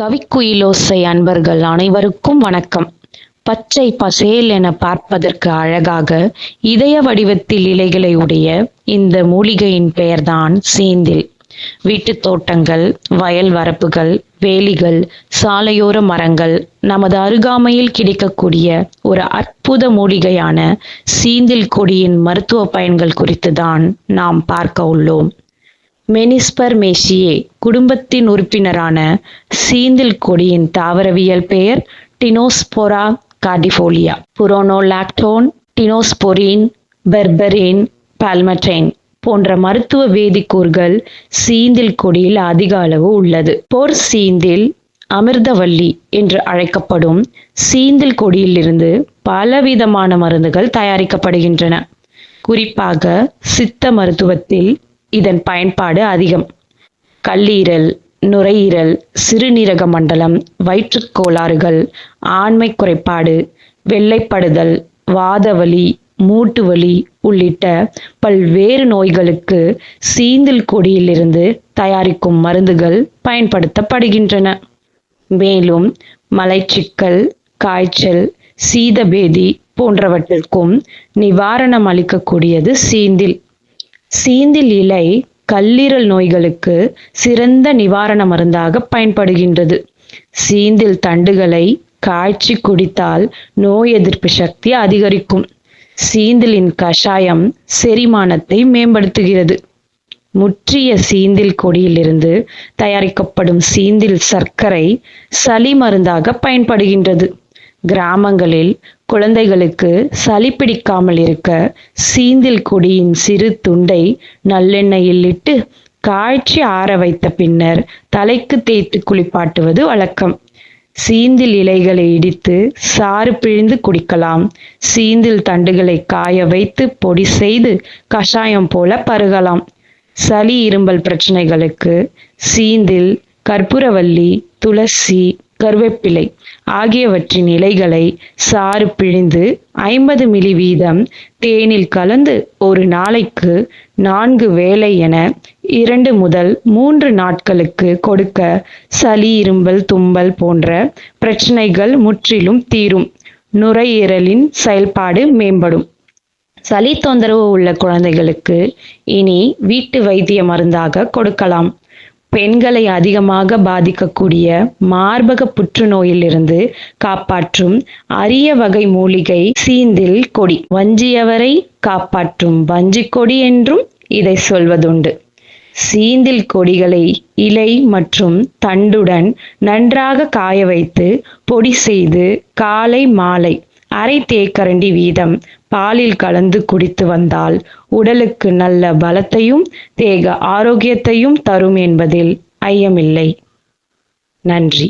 கவிக்குயிலோசை அன்பர்கள் அனைவருக்கும் வணக்கம். பச்சை பசேல் என பார்ப்பதற்கு அழகாக இதய வடிவத்தில் இலைகளை உடைய இந்த மூலிகையின் பெயர்தான் சேந்தில். வீட்டுத் தோட்டங்கள் வயல் வரப்புகள் வேலிகள் சாலையோர மரங்கள் நமது அருகாமையில் கிடைக்கக்கூடிய ஒரு அற்புத மூலிகையான சீந்தில் கொடியின் மருத்துவ பயன்கள் குறித்து தான் நாம் பார்க்க உள்ளோம். மெனிஸ்பர்மேஷியே குடும்பத்தின் உறுப்பினரான சீந்தில் கொடியின் தாவரவியல் பெயர் டினோஸ்போரா கார்டிஃபோலியா. புரோனோலாக்டோன் டினோஸ்பொரின் பெர்பரின் பால்மட்டைன் போன்ற மருத்துவ வேதிக்கூறுகள் சீந்தில் கொடியில் அதிக அளவு உள்ளது. போர் சீந்தில் அமிர்தவல்லி என்று அழைக்கப்படும் சீந்தில் கொடியிலிருந்து பலவிதமான மருந்துகள் தயாரிக்கப்படுகின்றன. குறிப்பாக சித்த மருத்துவத்தில் இதன் பயன்பாடு அதிகம். கல்லீரல் நுரையீரல் சிறுநீரக மண்டலம் வயிற்றுக் கோளாறுகள் ஆண்மை குறைபாடு வெள்ளைப்படுதல் வாதவலி மூட்டு வலி உள்ளிட்ட பல்வேறு நோய்களுக்கு சீந்தில் கொடியிலிருந்து தயாரிக்கும் மருந்துகள் பயன்படுத்தப்படுகின்றன. மேலும் மலைச்சிக்கல் காய்ச்சல் சீதபேதி போன்றவற்றிற்கும் நிவாரணம் அளிக்கக்கூடியது சீந்தில். சீந்தில் இலை கல்லீரல் நோய்களுக்கு சிறந்த நிவாரண மருந்தாக பயன்படுகின்றது. சீந்தில் தண்டுகளை காய்ச்சி குடித்தால் நோய் எதிர்ப்பு சக்தி அதிகரிக்கும். சீந்திலின் கஷாயம் செரிமானத்தை மேம்படுத்துகிறது. முற்றிய சீந்தில் கொடியிலிருந்து தயாரிக்கப்படும் சீந்தில் சர்க்கரை சளி மருந்தாக பயன்படுகின்றது. கிராமங்களில் குழந்தைகளுக்கு சளி பிடிக்காமல் இருக்க சீந்தில் கொடியின் சிறு துண்டை நல்லெண்ணெயில் இட்டு காய்ச்சி ஆற வைத்த பின்னர் தலைக்கு தேய்த்து குளிப்பாட்டுவது வழக்கம். சீந்தில் இலைகளை இடித்து சாறு பிழிந்து குடிக்கலாம். சீந்தில் தண்டுகளை காய வைத்து பொடி செய்து கஷாயம் போல பருகலாம். சளி இரும்பல் பிரச்சனைகளுக்கு சீந்தில் கற்பூரவல்லி துளசி கருவேப்பிலை ஆகியவற்றின் இலைகளை சாறு பிழிந்து ஐம்பது மில்லி வீதம் தேனில் கலந்து ஒரு நாளைக்கு நான்கு வேளை என இரண்டு முதல் மூன்று நாட்களுக்கு கொடுக்க சளி இரும்பல் தும்பல் போன்ற பிரச்சனைகள் முற்றிலும் தீரும். நுரையீரலின் செயல்பாடு மேம்படும். சளி தொந்தரவு உள்ள குழந்தைகளுக்கு இனி வீட்டு வைத்திய மருந்தாக கொடுக்கலாம். பெண்களை அதிகமாக பாதிக்கக்கூடிய மார்பக புற்றுநோயிலிருந்து காப்பாற்றும் அரிய வகை மூலிகை சீந்தில் கொடி. வஞ்சியவரை காப்பாற்றும் வஞ்சிக்கொடி கொடி என்றும் இதை சொல்வதுண்டு. சீந்தில் கொடிகளை இலை மற்றும் தண்டுடன் நன்றாக காய வைத்து பொடி செய்து காலை மாலை அரை தேக்கரண்டி வீதம் பாலில் கலந்து குடித்து வந்தால் உடலுக்கு நல்ல பலத்தையும் தேக ஆரோக்கியத்தையும் தரும் என்பதில் ஐயமில்லை. நன்றி.